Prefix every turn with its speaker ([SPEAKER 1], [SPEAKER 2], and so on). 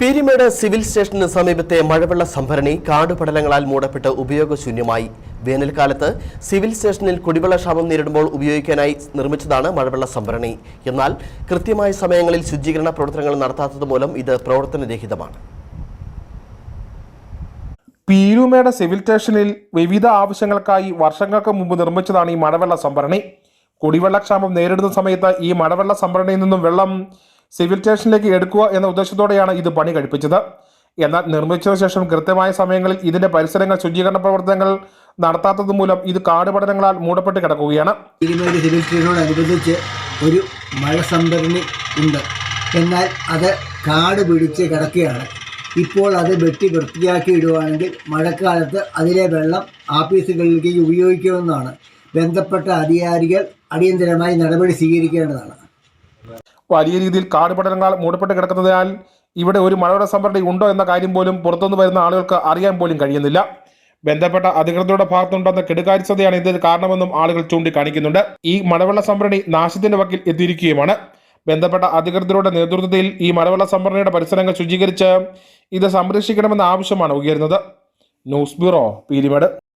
[SPEAKER 1] Peermade civil സ്റ്റേഷന് സമീപത്തെ മഴവെള്ള സംഭരണി കാടുപടലങ്ങളാൽ മൂടപ്പെട്ട് ഉപയോഗശൂന്യമായി. വേനൽക്കാലത്ത് സിവിൽ സ്റ്റേഷനിൽ കുടിവെള്ള ക്ഷാമം നേരിടുമ്പോൾ ഉപയോഗിക്കാനായി നിർമ്മിച്ചതാണ് മഴവെള്ള സംഭരണി. എന്നാൽ കൃത്യമായ സമയങ്ങളിൽ ശുചീകരണ പ്രവർത്തനങ്ങൾ നടത്താത്തത് മൂലം ഇത് പ്രവർത്തനരഹിതമാണ്.
[SPEAKER 2] പീരുമേട് സിവിൽ സ്റ്റേഷനിൽ വിവിധ ആവശ്യങ്ങൾക്കായി വർഷങ്ങൾക്ക് മുമ്പ് നിർമ്മിച്ചതാണ് ഈ മഴവെള്ള സംഭരണി. കുടിവെള്ളക്ഷാമം നേരിടുന്ന സമയത്ത് ഈ മഴവെള്ള സംഭരണിയിൽ നിന്നും വെള്ളം സിവിൽ സ്റ്റേഷനിലേക്ക് എടുക്കുക എന്ന ഉദ്ദേശത്തോടെയാണ് ഇത് പണി കഴിപ്പിച്ചത്. എന്നാൽ നിർമ്മിച്ചതിനു ശേഷം കൃത്യമായ സമയങ്ങളിൽ ഇതിന്റെ പരിസരങ്ങൾ ശുചീകരണ പ്രവർത്തനങ്ങൾ നടത്താത്തത് മൂലം ഇത് കാട് പഠനങ്ങളാൽ മൂടപ്പെട്ട് കിടക്കുകയാണ്.
[SPEAKER 3] ഒരു മഴ സംഭരണി ഉണ്ട്. എന്നാൽ അത് കാട് പിടിച്ച് കിടക്കുകയാണ്. ഇപ്പോൾ അത് വെട്ടി വൃത്തിയാക്കി ഇടുവാണെങ്കിൽ മഴക്കാലത്ത് അതിലെ വെള്ളം ആഫീസുകളിലേക്ക് ഉപയോഗിക്കുമെന്നാണ് ബന്ധപ്പെട്ട അധികാരികൾ അടിയന്തരമായി നടപടി സ്വീകരിക്കേണ്ടതാണ്.
[SPEAKER 2] വലിയ രീതിയിൽ കാട് പഠനങ്ങൾ മൂടപ്പെട്ട് കിടക്കുന്നതിനാൽ ഇവിടെ ഒരു മഴവെള്ള സംഭരണി ഉണ്ടോ എന്ന കാര്യം പോലും പുറത്തുനിന്ന് വരുന്ന ആളുകൾക്ക് അറിയാൻ പോലും കഴിയുന്നില്ല. ബന്ധപ്പെട്ട അധികൃതരുടെ ഭാഗത്തുണ്ടെന്ന കെടുകാര്യസ്ഥതയാണ് ഇതിന് കാരണമെന്നും ആളുകൾ ചൂണ്ടിക്കാണിക്കുന്നുണ്ട്. ഈ മഴവെള്ള സംഭരണി നാശത്തിന്റെ വക്കിൽ എത്തിയിരിക്കുകയുമാണ്. ബന്ധപ്പെട്ട അധികൃതരുടെ നേതൃത്വത്തിൽ ഈ മഴവെള്ള സംഭരണിയുടെ പരിസരങ്ങൾ ശുചീകരിച്ച് ഇത് സംരക്ഷിക്കണമെന്ന ആവശ്യമാണ് ഉയരുന്നത്. News bureau Peerumade.